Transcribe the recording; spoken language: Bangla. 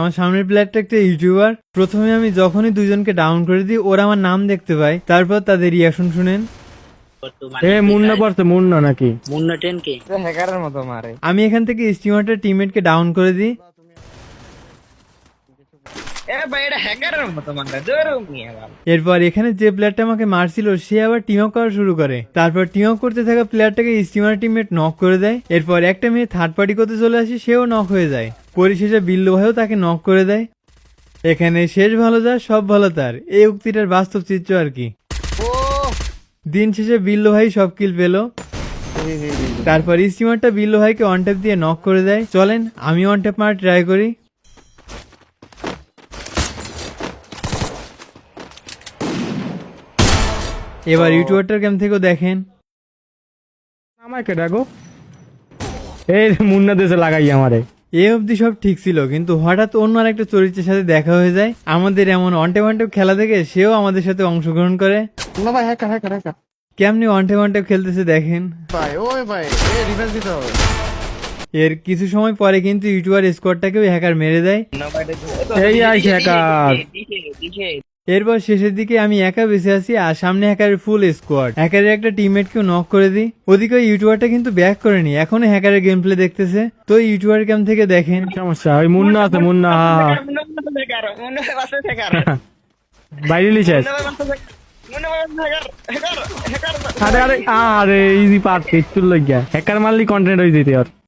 আমার সামনের প্লেয়ারটা একটা ইউটিউবার প্রথমে আমি যখনই দুজনকে ডাউন করে দিই ওরা আমার নাম দেখতে পায়। তারপর তাদের রিয়াকশন শুনেন। এ মুন্না পড়ছে মুন্না নাকি? মুন্না টেন কে? হ্যাকারের মতো মারে। আমি এখান থেকে স্টিমারটার টিমমেটকে ডাউন করে দিই। এরপর এখানে যে প্লেয়ারটা আমাকে মারছিল সে আবার টিম আপ করা শুরু করে। তারপর টিম আপ করতে থাকা প্লেয়ারটাকে স্টিমার টিমমেট নক করে দেয়। এরপর একটা মেয়ে থার্ড পার্টি করতে চলে আসে সেও নক হয়ে যায়। পরিশেষে বিল্লু ভাইও তাকে নক করে দেয়। এখানে শেষ ভালো যার সব ভালো তার। এই উক্তিটার বাস্তব চিত্র আর কি। দিন শেষে বিল্লু ভাই সব কিল পেল। তারপর স্টিমারটা বিল্লু ভাইকে অন ট্যাপ দিয়ে নক করে দেয়। চলেন আমি অন ট্যাপ মারা ট্রাই করি। এবার ইউটিউবারটার গেম থেকেও দেখেন। আমাকে ডাকো। এই মুন্না দেশে লাগাই আমারে। এ অবধি সব ঠিক ছিল কিন্তু হঠাৎ অন্য আরেকটা চরিত্রের সাথে দেখা হয়ে যায়। আমাদের এমন অন্টে ওয়ান্টেপ খেলা থেকে সেও আমাদের সাথে অংশগ্রহণ করে। ভাই হ্যাকার হ্যাকার হ্যাকার কেমনি অন্টে ওয়ান্টেপ খেলতেছে দেখেন। ভাই ওই ভাই এ রিভেঞ্জ দিতে হবে। এর কিছু সময় পরে কিন্তু ইউটিউবার স্কোয়াডটাকেও হ্যাকার মেরে দেয়। এই হ্যাকার এরপর শেষের দিকে আমি একা বেঁচে আছি আর সামনে হ্যাকারের ফুল স্কোয়াড হ্যাকারের একটা টিমমেটকেও নক করে দিই ওদিকে ইউটিউবারটা কিন্তু ব্যাক করেনি এখনও হ্যাকারের গেম প্লে দেখতেছে তো ইউটিউবার ক্যাম থেকে দেখেন সমস্যা ওই মুন্না আছে মুন্না বাইরে হ্যাকার আরে আরে আরে ইজি পার্ট কিচ্ছু লইয়া হ্যাকার মারলি কন্টেন্ট হয়ে যেতে আর